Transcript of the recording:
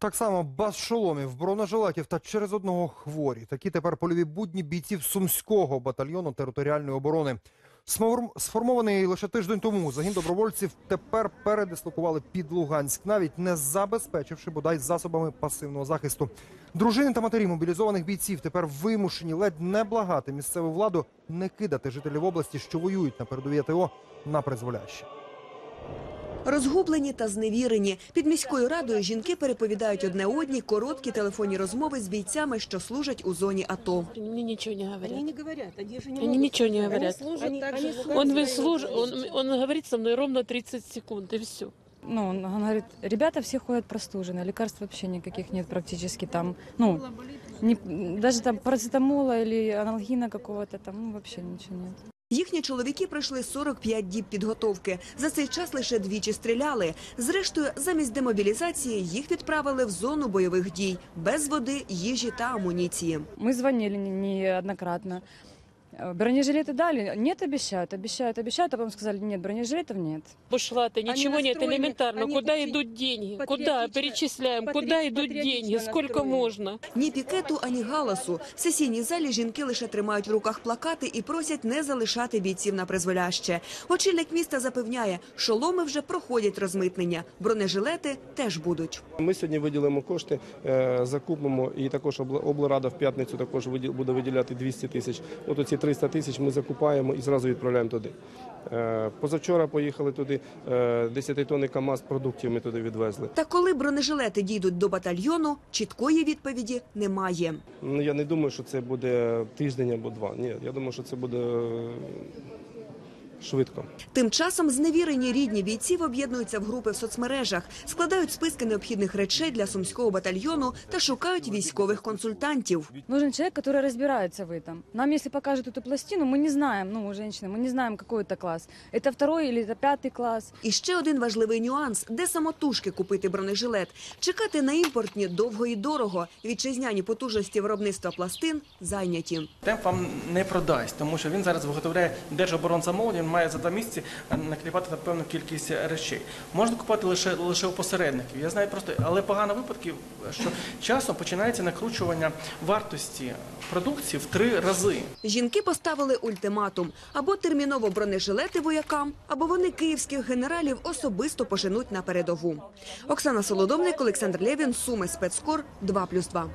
Так само без шоломів, бронежилетів та через одного хворі. Такі тепер польові будні бійців Сумського батальйону територіальної оборони. Сформований лише тиждень тому загін добровольців тепер передислокували під Луганськ, навіть не забезпечивши бодай засобами пасивного захисту. Дружини та матері мобілізованих бійців тепер вимушені ледь не благати місцеву владу не кидати жителів області, що воюють на передовій АТО, на призволяще. Розгублені та зневірені. Під міською радою жінки переповідають одне одній короткі телефонні розмови з бійцями, що служать у зоні АТО. Мне ничего не говорят. Они не говорят, они же не Они могут ничего не сказать. говорят. Они служат Они- так они же, как Он, и выслуж... свои он, женщины. он говорит со мной ровно 30 секунд, и все. Ну, он говорит, ребята все ходят простуженные, лекарств вообще никаких нет практически там. Ну, не, даже там парацетамола или аналгина какого-то там, ну, вообще ничего нет. Їхні чоловіки пройшли 45 діб підготовки. За цей час лише двічі стріляли. Зрештою, замість демобілізації їх відправили в зону бойових дій без води, їжі та амуніції. Ми дзвонили не- неоднократно. Э, Бронежилеты дали? Нет, обещают, обещают, обещают, а потом сказали, нет, бронежилетов нет. Пошла ты, ничего нет, настроены, элементарно. они Куда очень идут деньги? Куда патриотично- перечисляем? патри- Куда идут патриотично деньги? Сколько настроены. можно? Ні пікету, ані галасу. В сесійній залі жінки лише тримають в руках плакати і просять не залишати бійців на призволяще. Очільник міста запевняє, шоломи вже проходять розмитнення, бронежилети теж будуть. Ми сьогодні виділимо кошти, е, закупимо, і також обла- облрада в п'ятницю також виділ- буде виділяти 200 тисяч. От оці 300 тисяч ми закупаємо і зразу відправляємо туди. Е, Позавчора поїхали туди, 10 тонни КАМАЗ продуктів ми туди відвезли. Та коли бронежилети дійдуть до батальйону, чіткої відповіді немає. Ну, я не думаю, що це буде тиждень або два. Ні, я думаю, що це буде е, швидко. Тим часом зневірені рідні бійців об'єднуються в групи в соцмережах, складають списки необхідних речей для сумського батальйону та шукають військових консультантів. Нужен человек, который разбирается в этом. Нам, если покажут эту пластину, мы не знаем, ну, женщины, мы не знаем, какой это класс. Это второй или это пятый класс. І ще один важливий нюанс: де самотужки купити бронежилет. Чекати на імпортні довго і дорого. Вітчизняні потужності виробництва пластин зайняті. Темп вам не продасть, тому що він зараз виготовляє держоборонзамовлення, він має за два місяці накліпати на певну кількість речей. Можна купувати лише лише у посередників. Я знаю просто, але погано випадків, що часом починається накручування вартості продукції в три рази. Жінки поставили ультиматум або терміново бронежилети воякам, або вони київських генералів особисто поженуть на передову. Оксана Солодовник, Олександр Лєвін, Суми спецкор 2+,2.